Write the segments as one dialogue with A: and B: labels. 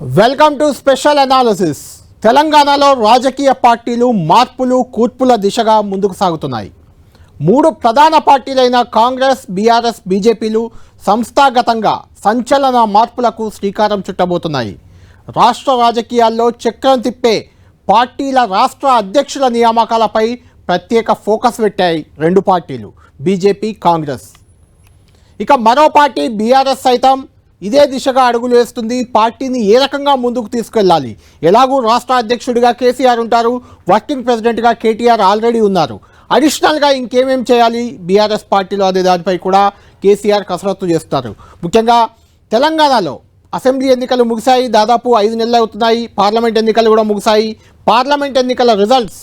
A: Welcome to special analysis తెలంగాణలో రాజకీయ పార్టీలు మార్పులు కూర్పుల దిశగా ముందుకు సాగుతున్నాయి. మూడు ప్రధాన పార్టీలైన కాంగ్రెస్ బీఆర్ఎస్ బీజేపీలు సంస్థాగతంగా సంచలన మార్పులకు శ్రీకారం చుట్టబోతున్నాయి. రాష్ట్ర రాజకీయాల్లో చక్రం తిప్పే పార్టీల రాష్ట్ర అధ్యక్షుల నియామకాలపై ప్రత్యేక ఫోకస్ పెట్టాయి రెండు పార్టీలు బీజేపీ కాంగ్రెస్. ఇక మరో పార్టీ బీఆర్ఎస్ సైతం ఇదే దిశగా అడుగులు వేస్తుంది. పార్టీని ఏ రకంగా ముందుకు తీసుకెళ్ళాలి? ఎలాగూ రాష్ట్ర అధ్యక్షుడిగా కేసీఆర్ ఉంటారు. వర్కింగ్ ప్రెసిడెంట్గా కేటీఆర్ ఆల్రెడీ ఉన్నారు. అడిషనల్గా ఇంకేమేం చేయాలి? బీఆర్ఎస్ పార్టీలో అనే దానిపై కూడా కేసీఆర్ కసరత్తు చేస్తారు. ముఖ్యంగా తెలంగాణలో అసెంబ్లీ ఎన్నికలు ముగిశాయి. దాదాపు ఐదు నెలలు అవుతున్నాయి పార్లమెంట్ ఎన్నికలు కూడా ముగిశాయి. పార్లమెంట్ ఎన్నికల రిజల్ట్స్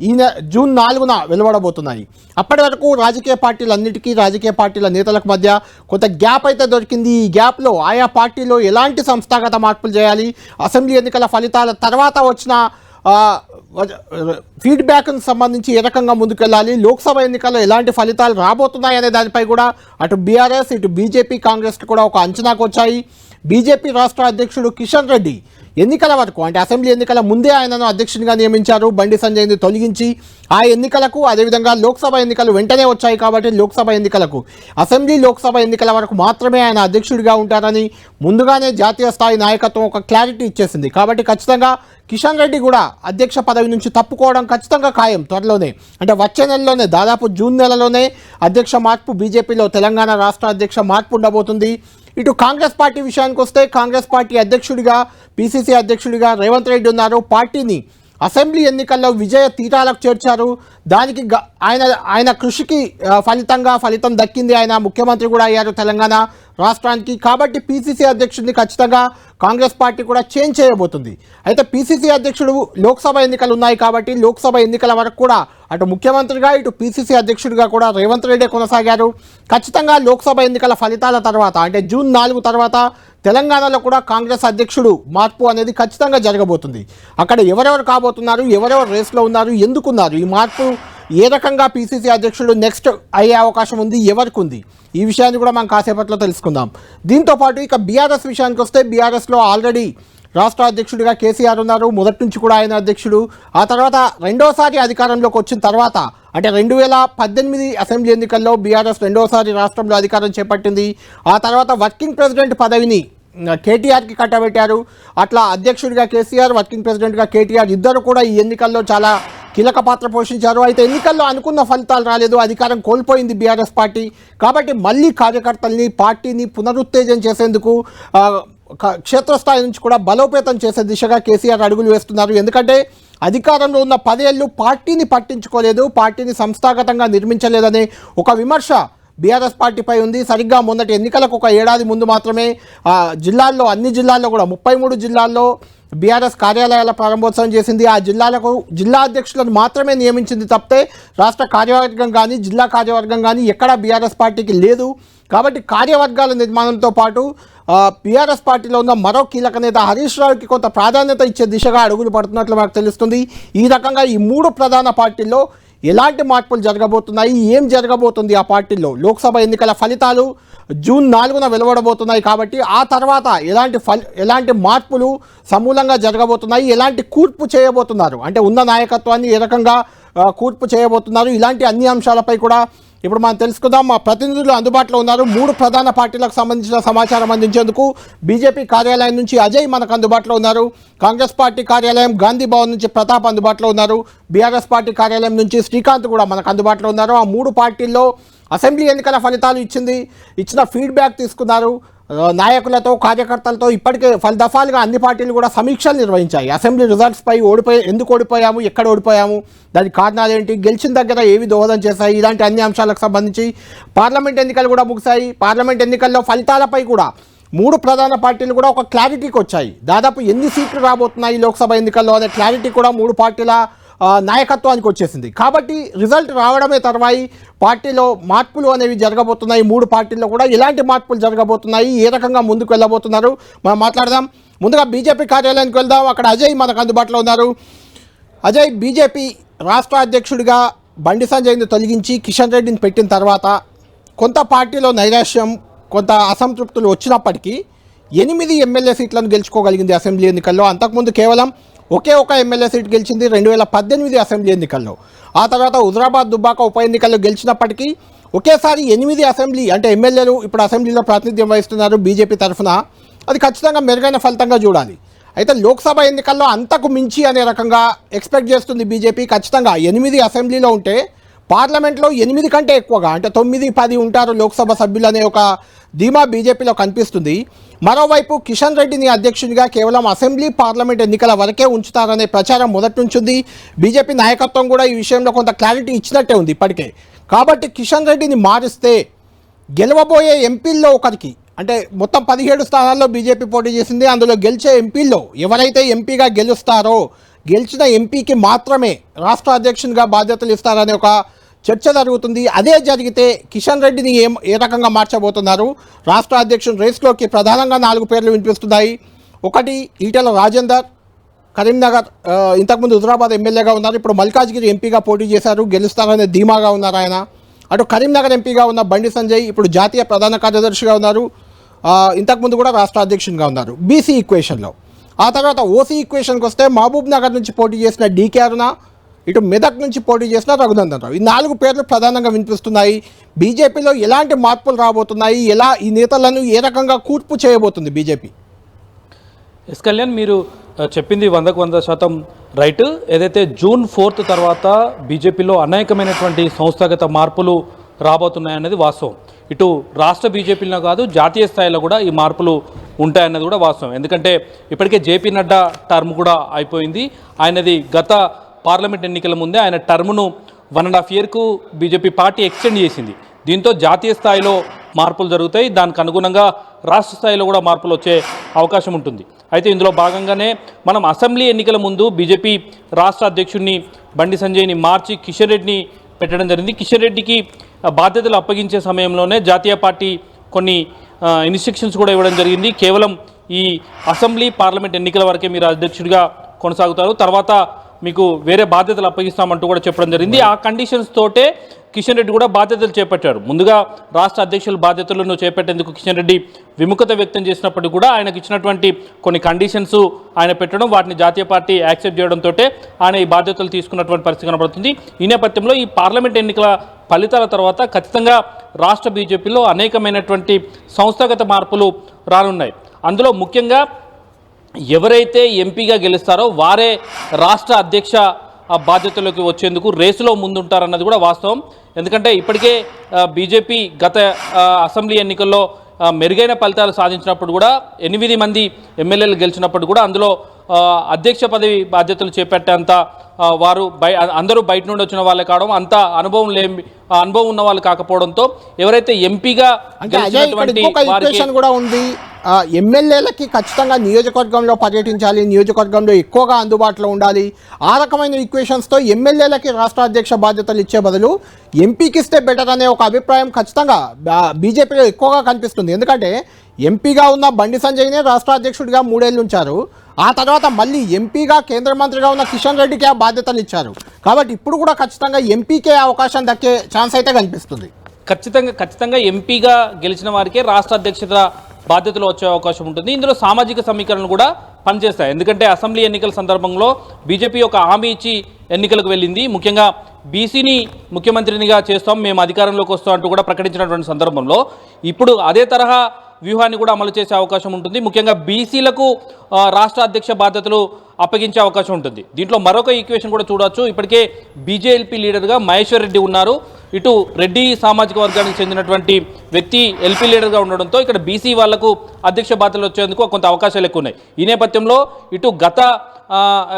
A: ఈ జూన్ నాలుగున వెలువడబోతున్నాయి. అప్పటి వరకు రాజకీయ పార్టీలన్నిటికీ రాజకీయ పార్టీల నేతలకు మధ్య కొంత గ్యాప్ అయితే దొరికింది. ఈ గ్యాప్లో ఆయా పార్టీలో ఎలాంటి సంస్థాగత మార్పులు చేయాలి అసెంబ్లీ ఎన్నికల ఫలితాల తర్వాత వచ్చిన ఫీడ్బ్యాక్ను ఫీడ్బ్యాక్కి సంబంధించి ఏ రకంగా ముందుకెళ్ళాలి లోక్సభ ఎన్నికల్లో ఎలాంటి ఫలితాలు రాబోతున్నాయి అనే దానిపై కూడా అటు బీఆర్ఎస్ ఇటు బీజేపీ కాంగ్రెస్కి కూడా ఒక అంచనాకు వచ్చాయి బీజేపీ రాష్ట్ర అధ్యక్షుడు కిషన్ రెడ్డి ఎన్నికల వరకు అంటే అసెంబ్లీ ఎన్నికల ముందే ఆయనను అధ్యక్షునిగా నియమించారు. బండి సంజయ్ని తొలగించి ఆ ఎన్నికలకు అదేవిధంగా లోక్సభ ఎన్నికలు వెంటనే వచ్చాయి కాబట్టి లోక్సభ ఎన్నికలకు అసెంబ్లీ లోక్సభ ఎన్నికల వరకు మాత్రమే ఆయన అధ్యక్షుడిగా ఉంటారని ముందుగానే జాతీయ స్థాయి నాయకత్వం ఒక క్లారిటీ ఇచ్చేసింది. కాబట్టి ఖచ్చితంగా కిషన్ రెడ్డి కూడా అధ్యక్ష పదవి నుంచి తప్పుకోవడం ఖచ్చితంగా ఖాయం త్వరలోనే. అంటే వచ్చే నెలలోనే దాదాపు జూన్ నెలలోనే అధ్యక్ష మార్పు బీజేపీలో తెలంగాణ రాష్ట్ర అధ్యక్ష మార్పు ఉండబోతుంది. ఇటు కాంగ్రెస్ పార్టీ విషయానికి వస్తే కాంగ్రెస్ పార్టీ అధ్యక్షుడిగా పిసిసి అధ్యక్షుడిగా రేవంత్ రెడ్డి ఉన్నారు. పార్టీని అసెంబ్లీ ఎన్నికల్లో విజయ తీరాలకు చేర్చారు. దానికి గ- ఆయన ఆయన కృషికి ఫలితంగా ఫలితం దక్కింది ఆయన. ముఖ్యమంత్రి కూడా అయ్యారు తెలంగాణ రాష్ట్రానికి. కాబట్టి పిసిసి అధ్యక్షుడిని ఖచ్చితంగా కాంగ్రెస్ పార్టీ కూడా చేంజ్ చేయబోతుంది. అయితే పిసిసి అధ్యక్షుడు లోక్సభ ఎన్నికలు ఉన్నాయి కాబట్టి లోక్సభ ఎన్నికల వరకు కూడా అటు ముఖ్యమంత్రిగా ఇటు పిసిసి అధ్యక్షుడిగా కూడా రేవంత్ రెడ్డి కొనసాగారు. ఖచ్చితంగా లోక్సభ ఎన్నికల ఫలితాల తర్వాత అంటే జూన్ నాలుగు తర్వాత తెలంగాణలో కూడా కాంగ్రెస్ అధ్యక్షుడు మార్పు అనేది ఖచ్చితంగా జరగబోతుంది. అక్కడ ఎవరెవరు కాబోతున్నారు ఎవరెవరు రేస్లో ఉన్నారు ఎందుకున్నారు? ఈ మార్పు ఏ రకంగా పిసిసి అధ్యక్షుడు నెక్స్ట్ అయ్యే అవకాశం ఉంది ఎవరికి ఉంది ఈ విషయాన్ని కూడా మనం కాసేపట్లో తెలుసుకుందాం. దీంతో పాటు ఇక బీఆర్ఎస్ విషయానికి వస్తే బీఆర్ఎస్లో ఆల్రెడీ రాష్ట్ర అధ్యక్షుడిగా కేసీఆర్ ఉన్నారు మొదటి నుంచి కూడా ఆయన అధ్యక్షుడు. ఆ తర్వాత రెండోసారి అధికారంలోకి వచ్చిన తర్వాత అంటే రెండు వేల పద్దెనిమిది అసెంబ్లీ ఎన్నికల్లో బీఆర్ఎస్ రెండోసారి రాష్ట్రంలో అధికారం చేపట్టింది. ఆ తర్వాత వర్కింగ్ ప్రెసిడెంట్ పదవిని కేటీఆర్కి కట్టబెట్టారు. అట్లా అధ్యక్షుడిగా కేసీఆర్ వర్కింగ్ ప్రెసిడెంట్గా కేటీఆర్ ఇద్దరు కూడా ఈ ఎన్నికల్లో చాలా కీలక పాత్ర పోషించారు. అయితే ఎన్నికల్లో అనుకున్న ఫలితాలు రాలేదు. అధికారం కోల్పోయింది బీఆర్ఎస్ పార్టీ. కాబట్టి మళ్ళీ కార్యకర్తల్ని పార్టీని పునరుత్తేజం చేసేందుకు క్షేత్రస్థాయి నుంచి కూడా బలోపేతం చేసే దిశగా కేసీఆర్ అడుగులు వేస్తున్నారు. ఎందుకంటే అధికారంలో ఉన్న పదేళ్ళు పార్టీని పట్టించుకోలేదు. పార్టీని సంస్థాగతంగా నిర్మించలేదనే ఒక విమర్శ బీఆర్ఎస్ పార్టీపై ఉంది. సరిగ్గా మొన్నటి ఎన్నికలకు ఒక ఏడాది ముందు మాత్రమే జిల్లాల్లో అన్ని జిల్లాల్లో కూడా ముప్పై మూడు జిల్లాల్లో బీఆర్ఎస్ కార్యాలయాల ప్రారంభోత్సవం చేసింది. ఆ జిల్లాలకు జిల్లా అధ్యక్షులను మాత్రమే నియమించింది తప్పితే రాష్ట్ర కార్యవర్గం కానీ జిల్లా కార్యవర్గం కానీ ఎక్కడా బీఆర్ఎస్ పార్టీకి లేదు. కాబట్టి కార్యవర్గాల నిర్మాణంతో పాటు బీఆర్ఎస్ పార్టీలో ఉన్న మరో కీలక నేత హరీష్ రావుకి కొంత ప్రాధాన్యత ఇచ్చే దిశగా అడుగులు పడుతున్నట్లు మనకు తెలుస్తుంది. ఈ రకంగా ఈ మూడు ప్రధాన పార్టీల్లో ఎలాంటి మార్పులు జరగబోతున్నాయి? ఏం జరగబోతుంది ఆ పార్టీల్లో లోక్సభ ఎన్నికల ఫలితాలు జూన్ నాలుగున వెలువడబోతున్నాయి కాబట్టి ఆ తర్వాత ఎలాంటి ఫలి ఎలాంటి మార్పులు సమూలంగా జరగబోతున్నాయి? ఎలాంటి కూర్పు చేయబోతున్నారు? అంటే ఉన్న నాయకత్వాన్ని ఏ రకంగా కూర్పు చేయబోతున్నారు? ఇలాంటి అన్ని అంశాలపై కూడా ఇప్పుడు మనం తెలుసుకుందాం మా ప్రతినిధులు అందుబాటులో ఉన్నారు. మూడు ప్రధాన పార్టీలకు సంబంధించిన సమాచారం అందించేందుకు బీజేపీ కార్యాలయం నుంచి అజయ్ మనకు అందుబాటులో ఉన్నారు. కాంగ్రెస్ పార్టీ కార్యాలయం గాంధీ భవన్ నుంచి ప్రతాప్ అందుబాటులో ఉన్నారు. బీఆర్ఎస్ పార్టీ కార్యాలయం నుంచి శ్రీకాంత్ కూడా మనకు అందుబాటులో ఉన్నారు. ఆ మూడు పార్టీల్లో అసెంబ్లీ ఎన్నికల ఫలితాలు ఇచ్చింది ఇచ్చిన ఫీడ్బ్యాక్ తీసుకున్నారు. నాయకులతో కార్యకర్తలతో ఇప్పటికే ఫలదఫాలుగా దఫాలుగా అన్ని పార్టీలు కూడా సమీక్షలు నిర్వహించాయి. అసెంబ్లీ రిజల్ట్స్పై ఓడిపోయి ఎందుకు ఓడిపోయాము ఎక్కడ ఓడిపోయాము దానికి కారణాలు ఏంటి గెలిచిన దగ్గర ఏవి దోహదం చేశాయి ఇలాంటి అన్ని అంశాలకు సంబంధించి పార్లమెంట్ ఎన్నికలు కూడా ముగిశాయి. పార్లమెంట్ ఎన్నికల్లో ఫలితాలపై కూడా మూడు ప్రధాన పార్టీలు కూడా ఒక క్లారిటీకి వచ్చాయి. దాదాపు ఎన్ని సీట్లు రాబోతున్నాయి లోక్సభ ఎన్నికల్లో అనే క్లారిటీ కూడా మూడు పార్టీల నాయకత్వానికి వచ్చేసింది. కాబట్టి రిజల్ట్ రావడమే తర్వాయి పార్టీలో మార్పులు అనేవి జరగబోతున్నాయి. మూడు పార్టీల్లో కూడా ఎలాంటి మార్పులు జరగబోతున్నాయి. ఏ రకంగా ముందుకు వెళ్ళబోతున్నారు? మనం మాట్లాడదాం. ముందుగా బీజేపీ కార్యాలయానికి వెళ్దాం. అక్కడ అజయ్ మనకు అందుబాటులో ఉన్నారు. అజయ్ బీజేపీ రాష్ట్ర అధ్యక్షుడిగా బండి సంజయ్ని తొలగించి కిషన్ రెడ్డిని పెట్టిన తర్వాత కొంత పార్టీలో నైరాశ్యం కొంత అసంతృప్తులు వచ్చినప్పటికీ ఎనిమిది ఎమ్మెల్యే సీట్లను గెలుచుకోగలిగింది అసెంబ్లీ ఎన్నికల్లో. అంతకుముందు కేవలం ఒకే ఒక ఎమ్మెల్యే సీట్ గెలిచింది రెండు వేల పద్దెనిమిది అసెంబ్లీ ఎన్నికల్లో. ఆ తర్వాత హుజరాబాద్ దుబ్బాక ఉప ఎన్నికల్లో గెలిచినప్పటికీ ఒకేసారి ఎనిమిది అసెంబ్లీ అంటే ఎమ్మెల్యేలు ఇప్పుడు అసెంబ్లీలో ప్రాతినిధ్యం వహిస్తున్నారు బీజేపీ తరఫున. అది ఖచ్చితంగా మెరుగైన ఫలితంగా చూడాలి. అయితే లోక్సభ ఎన్నికల్లో అంతకు మించి అనే రకంగా ఎక్స్పెక్ట్ చేస్తుంది బీజేపీ. ఖచ్చితంగా ఎనిమిది అసెంబ్లీలో ఉంటే పార్లమెంట్లో ఎనిమిది కంటే ఎక్కువగా అంటే తొమ్మిది పది ఉంటారు లోక్సభ సభ్యులు అనే ఒక ధీమా బీజేపీలో కనిపిస్తుంది. మరోవైపు కిషన్ రెడ్డిని అధ్యక్షునిగా కేవలం అసెంబ్లీ పార్లమెంట్ ఎన్నికల వరకే ఉంచుతారనే ప్రచారం మొదటి నుంచింది బీజేపీ నాయకత్వం కూడా ఈ విషయంలో కొంత క్లారిటీ ఇచ్చినట్టే ఉంది ఇప్పటికే. కాబట్టి కిషన్ రెడ్డిని మారిస్తే గెలవబోయే ఎంపీల్లో ఒకరికి అంటే మొత్తం పదిహేడు స్థానాల్లో బీజేపీ పోటీ చేసింది. అందులో గెలిచే ఎంపీల్లో ఎవరైతే ఎంపీగా గెలుస్తారో గెలిచిన ఎంపీకి మాత్రమే రాష్ట్ర అధ్యక్షునిగా బాధ్యతలు ఇస్తారనే ఒక చర్చ జరుగుతుంది. అదే జరిగితే కిషన్ రెడ్డిని ఏం ఏ రకంగా మార్చబోతున్నారు? రాష్ట్ర అధ్యక్షుడు రేస్లోకి ప్రధానంగా నాలుగు పేర్లు వినిపిస్తున్నాయి. ఒకటి ఈటెల రాజేందర్ కరీంనగర్ ఇంతకుముందు హుజరాబాద్ ఎమ్మెల్యేగా ఉన్నారు. ఇప్పుడు మల్కాజ్గిరి ఎంపీగా పోటీ చేశారు. గెలుస్తారనే ధీమాగా ఉన్నారు ఆయన. అటు కరీంనగర్ ఎంపీగా ఉన్న బండి సంజయ్ ఇప్పుడు జాతీయ ప్రధాన కార్యదర్శిగా ఉన్నారు. ఇంతకుముందు కూడా రాష్ట్ర అధ్యక్షునిగా ఉన్నారు. బీసీ ఈక్వేషన్లో ఆ తర్వాత ఓసీ ఈక్వేషన్కి వస్తే మహబూబ్ నగర్ నుంచి పోటీ చేసిన డీకే అరుణ ఇటు మెదక్ నుంచి పోటీ చేసిన రఘునందన్ రావు. ఈ నాలుగు పేర్లు ప్రధానంగా వినిపిస్తున్నాయి. బీజేపీలో ఎలాంటి మార్పులు రాబోతున్నాయి? ఎలా ఈ నేతలను ఏ రకంగా కూర్పు చేయబోతుంది బీజేపీ?
B: ఎస్ కళ్యాణ్ మీరు చెప్పింది వందకు వంద శాతం రైట్. ఏదైతే జూన్ ఫోర్త్ తర్వాత బీజేపీలో అనేకమైనటువంటి సంస్థాగత మార్పులు రాబోతున్నాయనేది వాస్తవం. ఇటు రాష్ట్ర బీజేపీలో కాదు జాతీయ స్థాయిలో కూడా ఈ మార్పులు ఉంటాయన్నది కూడా వాస్తవం. ఎందుకంటే ఇప్పటికే జేపీ నడ్డా టర్మ్ కూడా అయిపోయింది. ఆయనది గత పార్లమెంట్ ఎన్నికల ముందే ఆయన టర్మ్ను వన్ అండ్ హాఫ్ ఇయర్కు బీజేపీ పార్టీ ఎక్స్టెండ్ చేసింది. దీంతో జాతీయ స్థాయిలో మార్పులు జరుగుతాయి. దానికి అనుగుణంగా రాష్ట్ర స్థాయిలో కూడా మార్పులు వచ్చే అవకాశం ఉంటుంది. అయితే ఇందులో భాగంగానే మనం అసెంబ్లీ ఎన్నికల ముందు బీజేపీ రాష్ట్ర అధ్యక్షుడిని బండి సంజయ్ని మార్చి కిషన్ రెడ్డిని పెట్టడం జరిగింది. కిషన్ రెడ్డికి బాధ్యతలు అప్పగించే సమయంలోనే జాతీయ పార్టీ కొన్ని ఇన్స్ట్రక్షన్స్ కూడా ఇవ్వడం జరిగింది. కేవలం ఈ అసెంబ్లీ పార్లమెంట్ ఎన్నికల వరకే మీరు అధ్యక్షుడిగా కొనసాగుతారు. తర్వాత మీకు వేరే బాధ్యతలు అప్పగిస్తామంటూ కూడా చెప్పడం జరిగింది. ఆ కండిషన్స్ తోటే కిషన్ రెడ్డి కూడా బాధ్యతలు చేపట్టారు. ముందుగా రాష్ట్ర అధ్యక్షుల బాధ్యతలను చేపట్టేందుకు కిషన్ రెడ్డి విముఖత వ్యక్తం చేసినప్పటికీ కూడా ఆయనకు ఇచ్చినటువంటి కొన్ని కండిషన్స్ ఆయన పెట్టడం వాటిని జాతీయ పార్టీ యాక్సెప్ట్ చేయడంతో ఆయన ఈ బాధ్యతలు తీసుకున్నటువంటి పరిస్థితి కనబడుతుంది. ఈ నేపథ్యంలో ఈ పార్లమెంట్ ఎన్నికల ఫలితాల తర్వాత ఖచ్చితంగా రాష్ట్ర బీజేపీలో అనేకమైనటువంటి సంస్థాగత మార్పులు రానున్నాయి. అందులో ముఖ్యంగా ఎవరైతే ఎంపీగా గెలుస్తారో వారే రాష్ట్ర అధ్యక్ష బాధ్యతలోకి వచ్చేందుకు రేసులో ముందుంటారన్నది కూడా వాస్తవం. ఎందుకంటే ఇప్పటికే బీజేపీ గత అసెంబ్లీ ఎన్నికల్లో మెరుగైన ఫలితాలు సాధించినప్పుడు కూడా ఎనిమిది మంది ఎమ్మెల్యేలు గెలిచినప్పుడు కూడా అందులో అధ్యక్ష పదవి బాధ్యతలు చేపట్టేంత వారు బయ అందరూ బయట నుండి వచ్చిన వాళ్ళే కావడం అంత అనుభవం లేని అనుభవం ఉన్న వాళ్ళు కాకపోవడంతో ఎవరైతే ఎంపీగా
A: కూడా ఉంది. ఎమ్మెల్యేలకి ఖచ్చితంగా నియోజకవర్గంలో పర్యటించాలి నియోజకవర్గంలో ఎక్కువగా అందుబాటులో ఉండాలి. ఆ రకమైన ఈక్వేషన్స్తో ఎమ్మెల్యేలకి రాష్ట్ర అధ్యక్ష బాధ్యతలు ఇచ్చే బదులు ఎంపీకి ఇస్తే బెటర్ అనే ఒక అభిప్రాయం ఖచ్చితంగా బీజేపీలో ఎక్కువగా కనిపిస్తుంది. ఎందుకంటే ఎంపీగా ఉన్న బండి సంజయ్నే రాష్ట్ర అధ్యక్షుడిగా మూడేళ్ళు ఉంచారు. ఆ తర్వాత మళ్ళీ ఎంపీగా కేంద్ర మంత్రిగా ఉన్న కిషన్ రెడ్డికి ఆ బాధ్యతలు ఇచ్చారు. కాబట్టి ఇప్పుడు కూడా ఖచ్చితంగా ఎంపీకే అవకాశం దక్కే ఛాన్స్ అయితే కనిపిస్తుంది.
B: ఖచ్చితంగా ఖచ్చితంగా ఎంపీగా గెలిచిన వారికే రాష్ట్ర అధ్యక్షత బాధ్యతలు వచ్చే అవకాశం ఉంటుంది. ఇందులో సామాజిక సమీకరణలు కూడా పనిచేస్తాయి. ఎందుకంటే అసెంబ్లీ ఎన్నికల సందర్భంలో బీజేపీ ఒక హామీ ఇచ్చి ఎన్నికలకు వెళ్ళింది. ముఖ్యంగా బీసీని ముఖ్యమంత్రినిగా చేస్తాం మేము అధికారంలోకి వస్తాం అంటూ కూడా ప్రకటించినటువంటి సందర్భంలో ఇప్పుడు అదే తరహా వ్యూహాన్ని కూడా అమలు చేసే అవకాశం ఉంటుంది. ముఖ్యంగా బీసీలకు రాష్ట్ర అధ్యక్ష బాధ్యతలు అప్పగించే అవకాశం ఉంటుంది. దీంట్లో మరొక ఈక్వేషన్ కూడా చూడవచ్చు ఇప్పటికే బీజేఎల్పీ లీడర్గా మహేశ్వర్ రెడ్డి ఉన్నారు. ఇటు రెడ్డి సామాజిక వర్గానికి చెందినటువంటి వ్యక్తి ఎల్పీ లీడర్గా ఉండడంతో ఇక్కడ బీసీ వాళ్ళకు అధ్యక్ష బాధ్యతలు వచ్చేందుకు కొంత అవకాశాలు ఎక్కువ ఉన్నాయి. ఈ నేపథ్యంలో ఇటు గత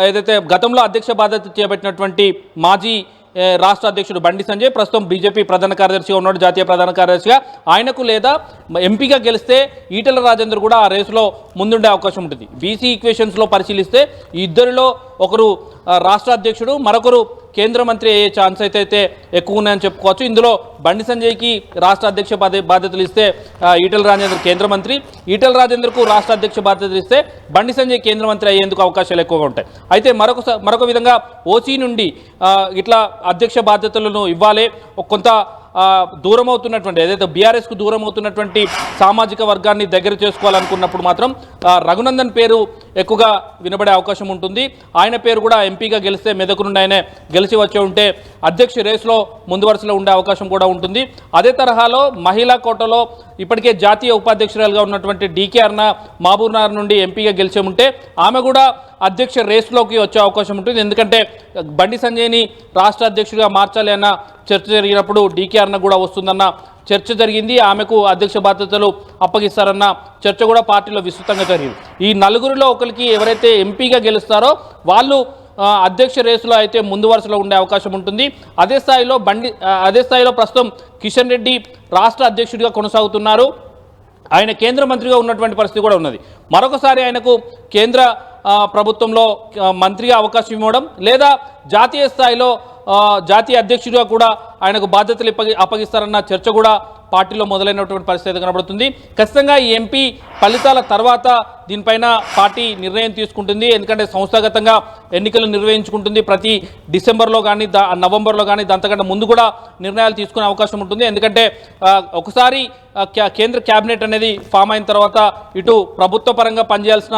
B: ఏదైతే గతంలో అధ్యక్ష బాధ్యత చేపట్టినటువంటి మాజీ రాష్ట్ర అధ్యక్షుడు బండి సంజయ్ ప్రస్తుతం బీజేపీ ప్రధాన కార్యదర్శిగా ఉన్నాడు జాతీయ ప్రధాన కార్యదర్శిగా. ఆయనకు లేదా ఎంపీగా గెలిస్తే ఈటల రాజేందర్ కూడా ఆ రేసులో ముందుండే అవకాశం ఉంటుంది. బీసీ ఈక్వేషన్స్లో పరిశీలిస్తే ఇద్దరిలో ఒకరు రాష్ట్ర అధ్యక్షుడు మరొకరు కేంద్ర మంత్రి అయ్యే ఛాన్స్ అయితే అయితే ఎక్కువ ఉన్నాయని చెప్పుకోవచ్చు. ఇందులో బండి సంజయ్కి రాష్ట్ర అధ్యక్ష బాధ్యతలు ఇస్తే ఈటల రాజేంద్ర రాజేందర్ కేంద్ర మంత్రి. ఈటల రాజేందర్కు రాష్ట్ర అధ్యక్ష బాధ్యతలు ఇస్తే బండి సంజయ్ కేంద్ర మంత్రి అయ్యేందుకు అవకాశాలు ఎక్కువగా ఉంటాయి. అయితే మరొక స- మరొక విధంగా ఓసీ నుండి ఇట్లా అధ్యక్ష బాధ్యతలను ఇవ్వాలి. కొంత దూరం అవుతున్నటువంటి ఏదైతే బీఆర్ఎస్కు దూరం అవుతున్నటువంటి సామాజిక వర్గాన్ని దగ్గర చేసుకోవాలనుకున్నప్పుడు మాత్రం రఘునందన్ పేరు ఎక్కువగా వినబడే అవకాశం ఉంటుంది. ఆయన పేరు కూడా ఎంపీగా గెలిస్తే మెదకు నుండి ఆయనే గెలిచి వచ్చే ఉంటే అధ్యక్ష రేసులో ముందు వరుసలో ఉండే అవకాశం కూడా ఉంటుంది. అదే తరహాలో మహిళా కోటలో ఇప్పటికే జాతీయ ఉపాధ్యక్షురాలుగా ఉన్నటువంటి డీకే అర్ణ మహబూబ్నగర్ నుండి ఎంపీగా గెలిచి ఉంటే ఆమె కూడా అధ్యక్ష రేసులోకి వచ్చే అవకాశం ఉంటుంది. ఎందుకంటే బండి సంజయ్ని రాష్ట్ర అధ్యక్షుడిగా మార్చాలి అన్న చర్చ జరిగినప్పుడు డీకే విచారణ కూడా వస్తుందన్న చర్చ జరిగింది. ఆమెకు అధ్యక్ష బాధ్యతలు అప్పగిస్తారన్న చర్చ కూడా పార్టీలో విస్తృతంగా జరిగింది. ఈ నలుగురిలో ఒకరికి ఎవరైతే ఎంపీగా గెలుస్తారో వాళ్ళు అధ్యక్ష రేసులో అయితే ముందు వరుసలో ఉండే అవకాశం ఉంటుంది. అదే స్థాయిలో బండి అదే స్థాయిలో ప్రస్తుతం కిషన్ రెడ్డి రాష్ట్ర అధ్యక్షుడిగా కొనసాగుతున్నారు. ఆయన కేంద్ర మంత్రిగా ఉన్నటువంటి పరిస్థితి కూడా ఉన్నది. మరొకసారి ఆయనకు కేంద్ర ప్రభుత్వంలో మంత్రిగా అవకాశం ఇవ్వడం లేదా జాతీయ స్థాయిలో జాతీయ అధ్యక్షుడిగా కూడా ఆయనకు బాధ్యతలు అప్పగిస్తారన్న చర్చ కూడా పార్టీలో మొదలైనటువంటి పరిస్థితి కనబడుతుంది. ఖచ్చితంగా ఈ ఎంపీ ఫలితాల తర్వాత దీనిపైన పార్టీ నిర్ణయం తీసుకుంటుంది. ఎందుకంటే సంస్థాగతంగా ఎన్నికలు నిర్వహించుకుంటుంది. ప్రతి డిసెంబర్లో కానీ దా నవంబర్లో కానీ దాంతకంటే ముందు కూడా నిర్ణయాలు తీసుకునే అవకాశం ఉంటుంది. ఎందుకంటే ఒకసారి కేంద్ర క్యాబినెట్ అనేది ఫామ్ అయిన తర్వాత ఇటు ప్రభుత్వ పరంగా పనిచేయాల్సిన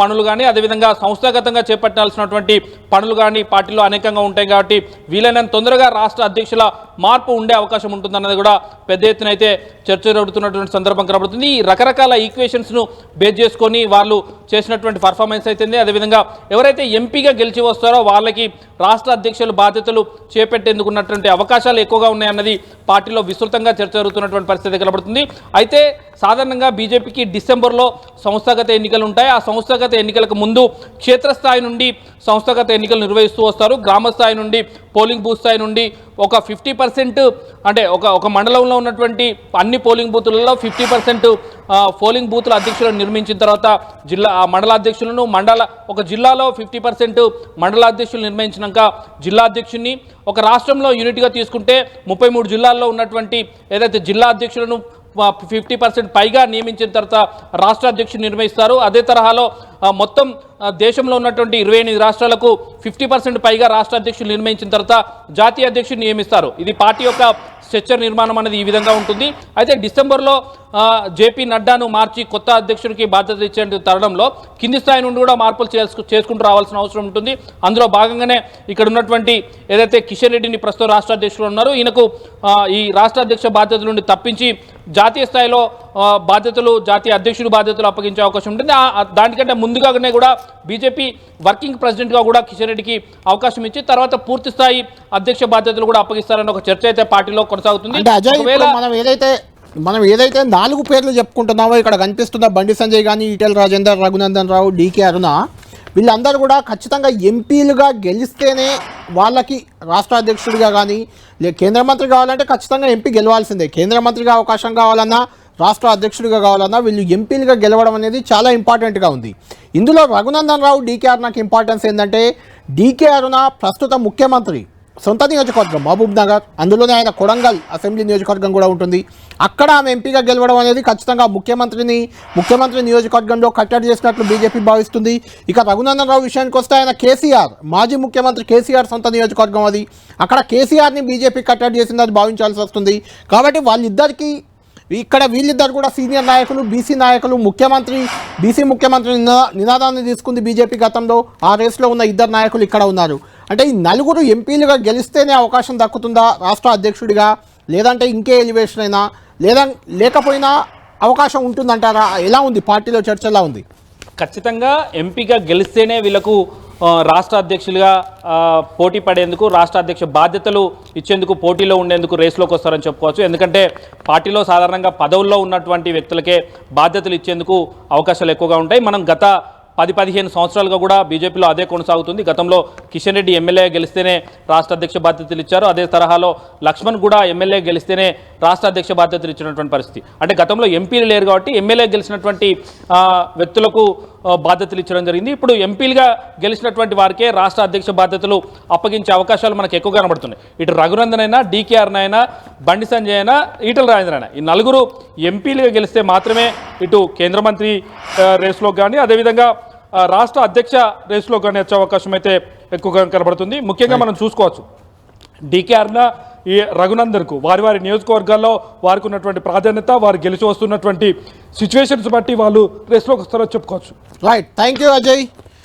B: పనులు కానీ అదేవిధంగా సంస్థాగతంగా చేపట్టాల్సినటువంటి పనులు కానీ పార్టీలో అనేకంగా ఉంటాయి కాబట్టి వీలైనంత తొందరగా రాష్ట్ర అధ్యక్షుల మార్పు ఉండే అవకాశం ఉంటుందన్నది కూడా పెద్ద ఎత్తున అయితే చర్చ జరుగుతున్నటువంటి సందర్భం కనబడుతుంది. ఈ రకరకాల ఈక్వేషన్స్ను బేస్ చేసుకొని వాళ్ళు చేసినటువంటి పర్ఫార్మెన్స్ అయితే అదేవిధంగా ఎవరైతే ఎంపీగా గెలిచి వస్తారో వాళ్ళకి రాష్ట్ర అధ్యక్షులు బాధ్యతలు చేపట్టేందుకు ఉన్నటువంటి అవకాశాలు ఎక్కువగా ఉన్నాయన్నది పార్టీలో విస్తృతంగా చర్చ జరుగుతున్నటువంటి పరిస్థితి కనబడుతుంది. అయితే సాధారణంగా బీజేపీకి డిసెంబర్లో సంస్థాగత ఎన్నికలు ఉంటాయి. ఆ సంస్థాగత ఎన్నికలకు ముందు క్షేత్రస్థాయి నుండి సంస్థాగత ఎన్నికలు నిర్వహిస్తూ వస్తారు. గ్రామ స్థాయి నుండి పోలింగ్ బూత్ స్థాయి నుండి ఒక ఫిఫ్టీ పర్సెంట్ అంటే ఒక ఒక మండలంలో ఉన్నటువంటి అన్ని పోలింగ్ బూతులలో ఫిఫ్టీ పర్సెంట్ పోలింగ్ బూతుల అధ్యక్షులను నిర్మించిన తర్వాత జిల్లా మండల అధ్యక్షులను మండల ఒక జిల్లాలో ఫిఫ్టీ పర్సెంట్ మండల అధ్యక్షులు నిర్మించినాక జిల్లా అధ్యక్షుడిని ఒక రాష్ట్రంలో యూనిట్గా తీసుకుంటే ముప్పై మూడు జిల్లాల్లో ఉన్నటువంటి ఏదైతే జిల్లా అధ్యక్షులను ఫిఫ్టీ పర్సెంట్ పైగా నియమించిన తర్వాత రాష్ట్ర అధ్యక్షుడు నిర్వహిస్తారు. అదే తరహాలో మొత్తం దేశంలో ఉన్నటువంటి ఇరవై ఎనిమిది రాష్ట్రాలకు ఫిఫ్టీ పర్సెంట్ పైగా రాష్ట్ర అధ్యక్షులు నిర్ణయించిన తర్వాత జాతీయ అధ్యక్షుడు నియమిస్తారు. ఇది పార్టీ యొక్క స్ట్రక్చర్ నిర్మాణం అనేది ఈ విధంగా ఉంటుంది. అయితే డిసెంబర్లో జేపీ నడ్డాను మార్చి కొత్త అధ్యక్షుడికి బాధ్యత ఇచ్చే తరుణంలో కింది స్థాయి నుండి కూడా మార్పులు చేసుకు చేసుకుంటూ రావాల్సిన అవసరం ఉంటుంది. అందులో భాగంగానే ఇక్కడ ఉన్నటువంటి ఏదైతే కిషన్ రెడ్డిని ప్రస్తుతం రాష్ట్ర అధ్యక్షులు ఉన్నారు ఈయనకు ఈ రాష్ట్ర అధ్యక్ష బాధ్యతల నుండి తప్పించి జాతీయ స్థాయిలో బాధ్యతలు జాతీయ అధ్యక్షుడు బాధ్యతలు అప్పగించే అవకాశం ఉంటుంది. దానికంటే ముందుగానే కూడా బీజేపీ వర్కింగ్ ప్రెసిడెంట్గా కూడా కిషన్ రెడ్డికి అవకాశం ఇచ్చి తర్వాత పూర్తి స్థాయి అధ్యక్ష బాధ్యతలు కూడా అప్పగిస్తారని ఒక చర్చ అయితే పార్టీలో కొనసాగుతుంది.
A: మనం ఏదైతే మనం ఏదైతే నాలుగు పేర్లు చెప్పుకుంటున్నామో ఇక్కడ కనిపిస్తున్న బండి సంజయ్ కానీ ఈటెల రాజేందర్ రఘునందన్ రావు డీకే అరుణ వీళ్ళందరూ కూడా ఖచ్చితంగా ఎంపీలుగా గెలిస్తేనే వాళ్ళకి రాష్ట్ర అధ్యక్షుడిగా కానీ లే కేంద్ర మంత్రి కావాలంటే ఖచ్చితంగా ఎంపీ గెలవాల్సిందే. కేంద్ర మంత్రిగా అవకాశం కావాలన్నా రాష్ట్ర అధ్యక్షుడిగా కావాలన్నా వీళ్ళు ఎంపీలుగా గెలవడం అనేది చాలా ఇంపార్టెంట్గా ఉంది. ఇందులో రఘునందన్ రావు డీకే అరుణకి ఇంపార్టెన్స్ ఏంటంటే డీకే అరుణ ప్రస్తుత ముఖ్యమంత్రి సొంత నియోజకవర్గం మహబూబ్ నగర్. అందులోనే ఆయన కొడంగల్ అసెంబ్లీ నియోజకవర్గం కూడా ఉంటుంది. అక్కడ ఆమె ఎంపీగా గెలవడం అనేది ఖచ్చితంగా ముఖ్యమంత్రిని ముఖ్యమంత్రి నియోజకవర్గంలో కట్టడి చేసినట్లు బీజేపీ భావిస్తుంది. ఇక రఘునందన్ రావు విషయానికి వస్తే ఆయన కేసీఆర్ మాజీ ముఖ్యమంత్రి కేసీఆర్ సొంత నియోజకవర్గం అది. అక్కడ కేసీఆర్ని బీజేపీ కట్టడి చేసిందని భావించాల్సి వస్తుంది. కాబట్టి వాళ్ళిద్దరికీ ఇక్కడ వీళ్ళిద్దరు కూడా సీనియర్ నాయకులు బీసీ నాయకులు ముఖ్యమంత్రి బీసీ ముఖ్యమంత్రి నినాదాన్ని తీసుకుంది బీజేపీ గతంలో. ఆ రేస్లో ఉన్న ఇద్దరు నాయకులు ఇక్కడ ఉన్నారు. అంటే ఈ నలుగురు ఎంపీలుగా గెలిస్తేనే అవకాశం దక్కుతుందా రాష్ట్ర అధ్యక్షుడిగా? లేదంటే ఇంకే ఎలివేషన్ అయినా లేదా లేకపోయినా అవకాశం ఉంటుందంటారా? ఎలా ఉంది? పార్టీలో చర్చ ఎలా ఉంది?
B: ఖచ్చితంగా ఎంపీగా గెలిస్తేనే వీళ్ళకు రాష్ట్ర అధ్యక్షులుగా పోటీ పడేందుకు రాష్ట్ర అధ్యక్ష బాధ్యతలు ఇచ్చేందుకు పోటీలో ఉండేందుకు రేస్లోకి వస్తారని చెప్పుకోవచ్చు. ఎందుకంటే పార్టీలో సాధారణంగా పదవుల్లో ఉన్నటువంటి వ్యక్తులకే బాధ్యతలు ఇచ్చేందుకు అవకాశాలు ఎక్కువగా ఉంటాయి. మనం గత పది పదిహేను సంవత్సరాలుగా కూడా బీజేపీలో అదే కొనసాగుతుంది. గతంలో కిషన్ రెడ్డి ఎమ్మెల్యే గెలిస్తేనే రాష్ట్ర అధ్యక్ష బాధ్యతలు ఇచ్చారు. అదే తరహాలో లక్ష్మణ్ కూడా ఎమ్మెల్యే గెలిస్తేనే రాష్ట్ర అధ్యక్ష బాధ్యతలు ఇచ్చినటువంటి పరిస్థితి. అంటే గతంలో ఎంపీలు లేరు కాబట్టి ఎమ్మెల్యే గెలిచినటువంటి వ్యక్తులకు బాధ్యతలు ఇచ్చడం జరిగింది. ఇప్పుడు ఎంపీలుగా గెలిచినటువంటి వారికే రాష్ట్ర అధ్యక్ష బాధ్యతలు అప్పగించే అవకాశాలు మనకు ఎక్కువ కనబడుతున్నాయి. ఇటు రఘునందన్ అయినా డీకేఆర్ అయినా బండి సంజయ్ అయినా ఈటల రాజేంద్ర అయినా. ఈ నలుగురు ఎంపీలుగా గెలిస్తే మాత్రమే ఇటు కేంద్ర మంత్రి రేసులో కానీ అదేవిధంగా రాష్ట్ర అధ్యక్ష రేసులో కానీ వచ్చే అవకాశం అయితే ఎక్కువగా కనబడుతుంది. ముఖ్యంగా మనం చూసుకోవచ్చు. డీకేఆర్న ఈ రఘునందన్కు. వారి వారి నియోజకవర్గాల్లో వారికి ఉన్నటువంటి ప్రాధాన్యత వారు గెలిచి వస్తున్నటువంటి సిచ్యువేషన్స్ బట్టి వాళ్ళు రేస్లోకి వస్తారో చెప్పుకోవచ్చు.
A: Right thank you Ajay